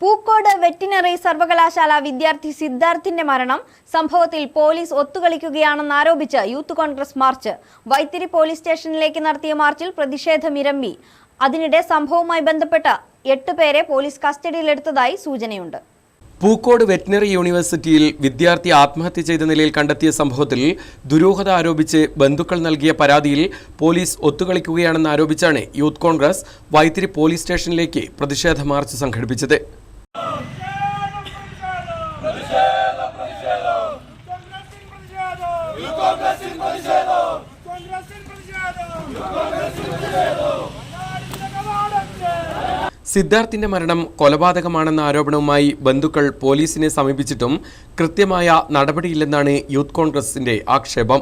Pookode veterinary സർവകലാശാല വിദ്യാർത്ഥി സിദ്ധാർത്ഥിന്റെ മരണം സംഭവത്തിൽ പോലീസ് ഒത്തുകളിക്കുകയാണെന്ന് ആരോപിച്ച് youth Congress march. Vythiri police സ്റ്റേഷനിലേക്ക് നടത്തിയ മാർച്ചിൽ പ്രതിഷേധം ഇരമ്പി. അതിനിടെ സംഭവവുമായി ബന്ധപ്പെട്ട എട്ട് പേരെ പോലീസ് കസ്റ്റഡിയിലെടുത്തതായി സൂചനയുണ്ട്. പൂക്കോട് വെറ്റിനറി യൂണിവേഴ്സിറ്റിയിൽ വിദ്യാർത്ഥി ആത്മഹത്യ ചെയ്ത നിലയിൽ കണ്ടെത്തിയ സംഭവത്തിൽ ദുരൂഹത ആരോപിച്ച് ബന്ധുക്കൾ നൽകിയ പരാതിയിൽ പോലീസ് ഒത്തുകളിക്കുകയാണെന്ന് ആരോപിച്ചാണ് യൂത്ത് കോൺഗ്രസ് വൈത്തിരി പോലീസ് സ്റ്റേഷനിലേക്ക് പ്രതിഷേധ മാർച്ച് സംഘടിപ്പിച്ചത് കോൺഗ്രസിൻ പ്രതിഷേധം കോൺഗ്രസിൻ പ്രതിഷേധം സിദ്ധാർത്ഥിന്റെ മരണം കൊലപാതകമാണെന്ന ആരോപണവുമായി ബന്ധുക്കൾ പോലീസിനെ സമീപിച്ചിട്ടും കൃത്യമായ നടപടിയില്ലെന്നാണ് യൂത്ത് കോൺഗ്രസിന്റെ ആക്ഷേപം.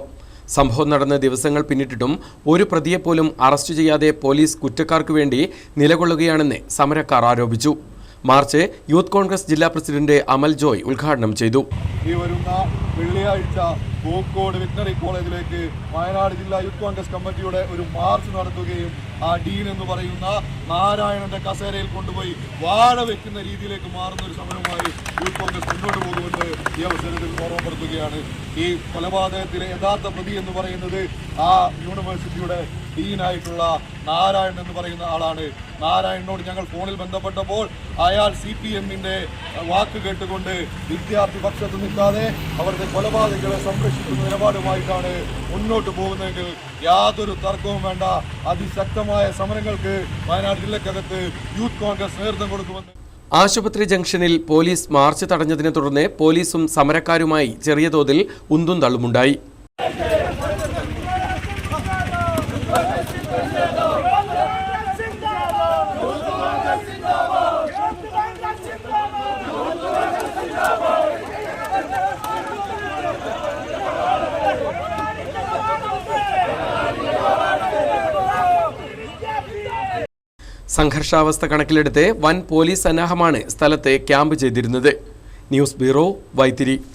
സംഭവം നടന്ന ദിവസങ്ങൾ പിന്നിട്ടിട്ടും ഒരു പ്രതിയെപ്പോലും അറസ്റ്റ് ചെയ്യാതെ പോലീസ് കുറ്റക്കാർക്ക് വേണ്ടി നിലകൊള്ളുകയാണെന്ന് സമരക്കാർ ആരോപിച്ചു. മാർച്ച് യൂത്ത് കോൺഗ്രസ് ജില്ലാ പ്രസിഡന്റ് അമൽ ജോയ് ഉദ്ഘാടനം ചെയ്തു. ഈ വരുന്ന വെള്ളിയാഴ്ച പൂക്കോട് വെറ്റിനറി കോളേജിലേക്ക് വയനാട് ജില്ലാ യൂത്ത് കോൺഗ്രസ് കമ്മിറ്റിയുടെ ഒരു മാർച്ച് നടത്തുകയും ആ ഡീൻ എന്ന് പറയുന്ന നാരായണന്റെ കസേരയിൽ കൊണ്ടുപോയി വാഴ വെക്കുന്ന രീതിയിലേക്ക് മാറുന്ന ഒരു സമരമായി യൂത്ത് കോൺഗ്രസ് മുന്നോട്ട് പോകുമെന്ന് ഈ അവസരത്തിൽ ഓർമ്മപ്പെടുത്തുകയാണ്. ഈ കൊലപാതകത്തിലെ യഥാർത്ഥ പ്രതി എന്ന് പറയുന്നത് ആ യൂണിവേഴ്സിറ്റിയുടെ ഡീനായിട്ടുള്ള നാരായണൻ എന്ന് പറയുന്ന ആളാണ്. നാരായണനോട് ഞങ്ങൾ ഫോണിൽ ബന്ധപ്പെട്ടപ്പോൾ അയാൾ സി പി എമ്മിന്റെ വാക്ക് കേട്ടുകൊണ്ട് വിദ്യാർത്ഥി പക്ഷത്ത് നിൽക്കാതെ അവരുടെ കൊലപാതകളെ സംരക്ഷിക്കുന്ന നിലപാടുമായിട്ടാണ് മുന്നോട്ട് പോകുന്നതെങ്കിൽ യാതൊരു തർക്കവും വേണ്ട. അതിശക്തമായ സമരങ്ങൾക്ക് വയനാട് ജില്ലക്കകത്ത് യൂത്ത് കോൺഗ്രസ് നേതൃത്വം കൊടുക്കുമെന്ന് ആശുപത്രി ജംഗ്ഷനിൽ പോലീസ് മാർച്ച് തടഞ്ഞതിനെ തുടർന്ന് പോലീസും സമരക്കാരുമായി ചെറിയ തോതിൽ ഉന്തും തള്ളുമുണ്ടായി സംഘർഷാവസ്ഥ കണക്കിലെടുത്ത് വൻ പോലീസ് സന്നാഹമാണ് സ്ഥലത്ത് ക്യാമ്പ് ചെയ്തിരുന്നത്. News bureau Vythiri.